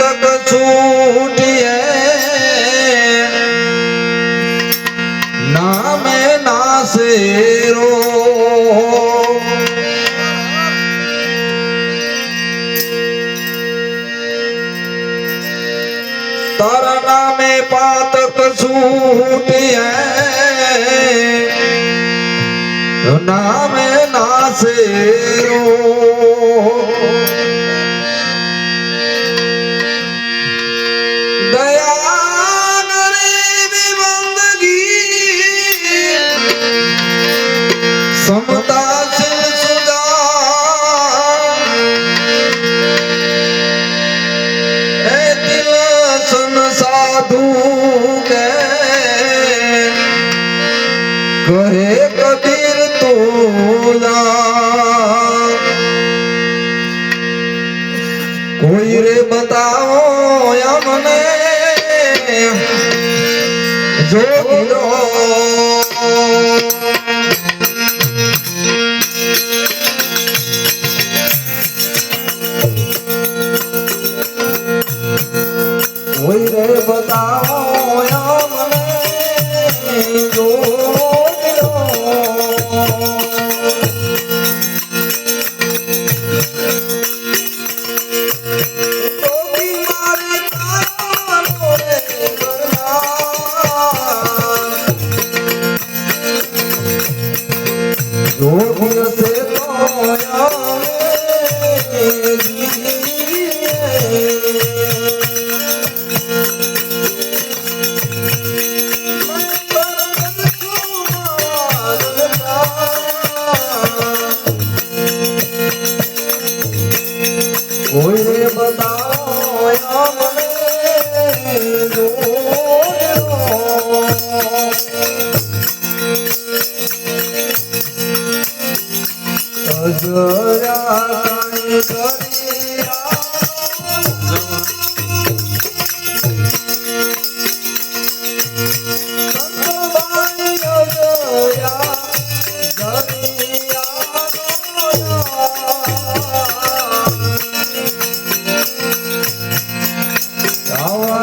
તક છૂટીએ. નામે નાસેરો તારા નામે પાતક છૂટીએ. નામે નાસેરો સમતા સાધુ કહે કબીર તોલા કોઈ રે બતાવો મને જોગી ગજરાય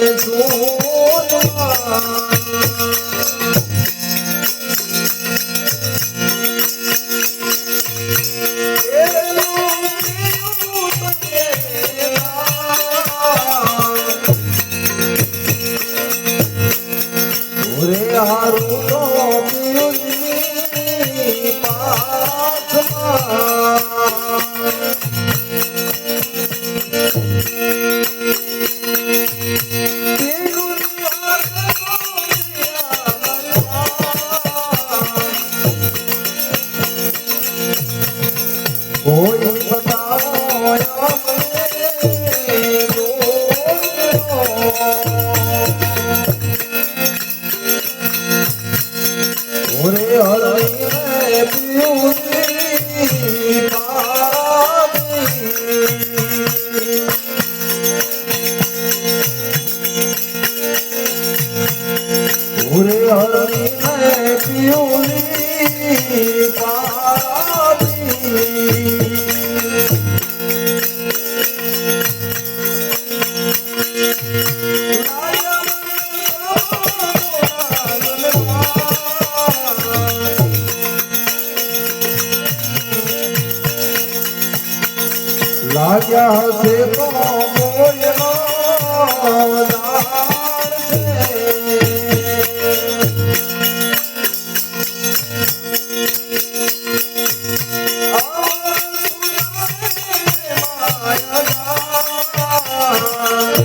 Yeah. લાગ્યા હશે તો બોલનો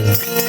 Thank you.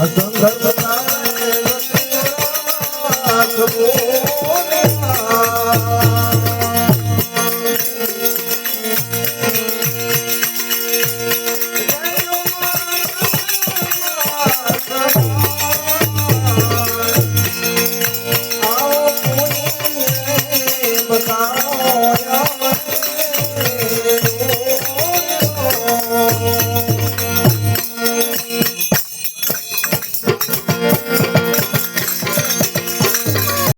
વતન ધર્મ